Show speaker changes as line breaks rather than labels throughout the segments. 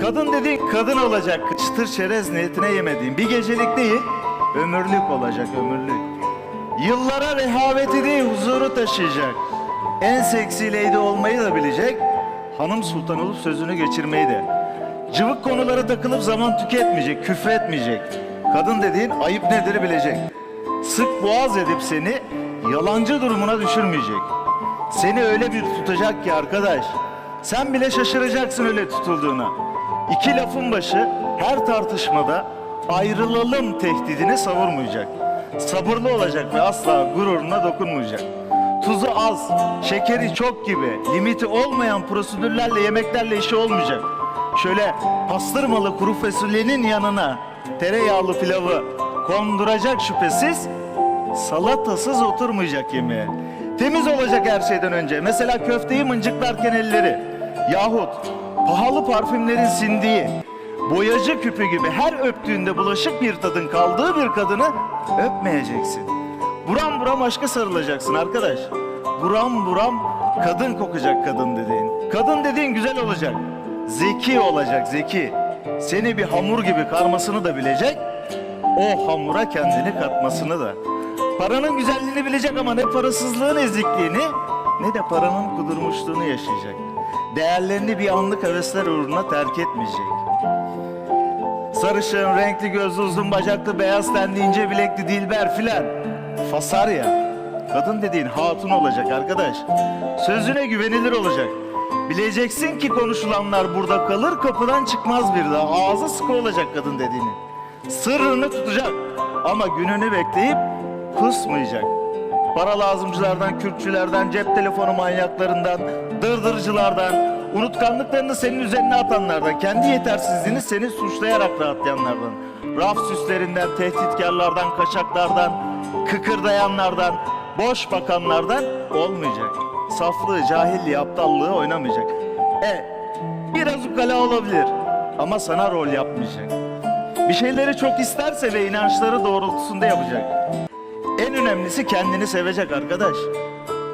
Kadın dediğin kadın olacak. Çıtır çerez niyetine yemediğin. Bir gecelik değil, ömürlük olacak, ömürlük. Yıllara rehaveti değil, huzuru taşıyacak. En seksi lady olmayı da bilecek. Hanım sultan olup sözünü geçirmeyi de. Cıvık konulara takılıp zaman tüketmeyecek, küfretmeyecek. Kadın dediğin ayıp nedir bilecek. Sık boğaz edip seni yalancı durumuna düşürmeyecek. Seni öyle bir tutacak ki arkadaş. Sen bile şaşıracaksın öyle tutulduğuna. İki lafın başı her tartışmada ayrılalım tehdidini savurmayacak. Sabırlı olacak ve asla gururuna dokunmayacak. Tuzu az, şekeri çok gibi limiti olmayan prosedürlerle yemeklerle işi olmayacak. Şöyle pastırmalı kuru fasulyenin yanına tereyağlı pilavı konduracak şüphesiz salatasız oturmayacak yemeğe. Temiz olacak her şeyden önce. Mesela köfteyi mıncıklarken elleri yahut pahalı parfümlerin sindiği boyacı küpü gibi her öptüğünde bulaşık bir tadın kaldığı bir kadını öpmeyeceksin. Buram buram aşka sarılacaksın arkadaş. Buram buram kadın kokacak kadın dediğin. Kadın dediğin güzel olacak. Zeki olacak zeki. Seni bir hamur gibi karmasını da bilecek. O hamura kendini katmasını da. Paranın güzelliğini bilecek ama ne parasızlığın ezikliğini ne de paranın kudurmuşluğunu yaşayacak. Değerlerini bir anlık hevesler uğruna terk etmeyecek. Sarışın, renkli gözlü, uzun bacaklı, beyaz tenli, ince bilekli, dilber filan. Fasarya. Kadın dediğin hatun olacak arkadaş. Sözüne güvenilir olacak. Bileceksin ki konuşulanlar burada kalır, kapıdan çıkmaz bir daha. Ağzı sıkı olacak kadın dediğinin. Sırrını tutacak ama gününü bekleyip kusmayacak. Para lazımcılardan, kürkçülerden, cep telefonu manyaklarından, dırdırcılardan, unutkanlıklarını senin üzerine atanlardan, kendi yetersizliğini seni suçlayarak rahatlayanlardan, raf süslerinden, tehditkarlardan, kaçaklardan, kıkırdayanlardan, boş bakanlardan olmayacak. Saflığı, cahilliği, aptallığı oynamayacak. E, biraz ukala olabilir ama sana rol yapmayacak. Bir şeyleri çok isterse ve inançları doğrultusunda yapacak. En önemlisi kendini sevecek arkadaş.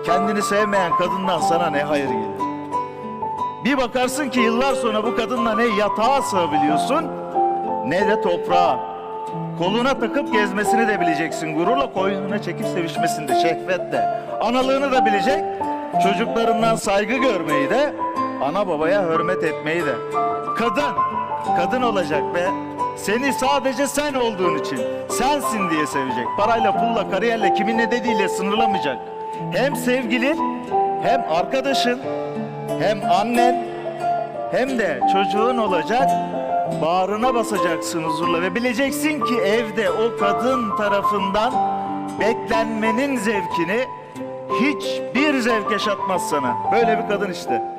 Kendini sevmeyen kadından sana ne hayır gelir. Bir bakarsın ki yıllar sonra bu kadınla ne yatağa sığabiliyorsun ne de toprağa. Koluna takıp gezmesini de bileceksin. Gururla koynuna çekip sevişmesini de şehvetle. Analığını da bilecek. Çocuklarından saygı görmeyi de ana babaya hürmet etmeyi de. Kadın, kadın olacak be. Seni sadece sen olduğun için, sensin diye sevecek. Parayla, pulla, kariyerle, kimin ne dediğiyle sınırlamayacak. Hem sevgilin, hem arkadaşın, hem annen, hem de çocuğun olacak. Bağrına basacaksın huzurla ve bileceksin ki evde o kadın tarafından beklenmenin zevkini hiçbir zevk yaşatmaz sana. Böyle bir kadın işte.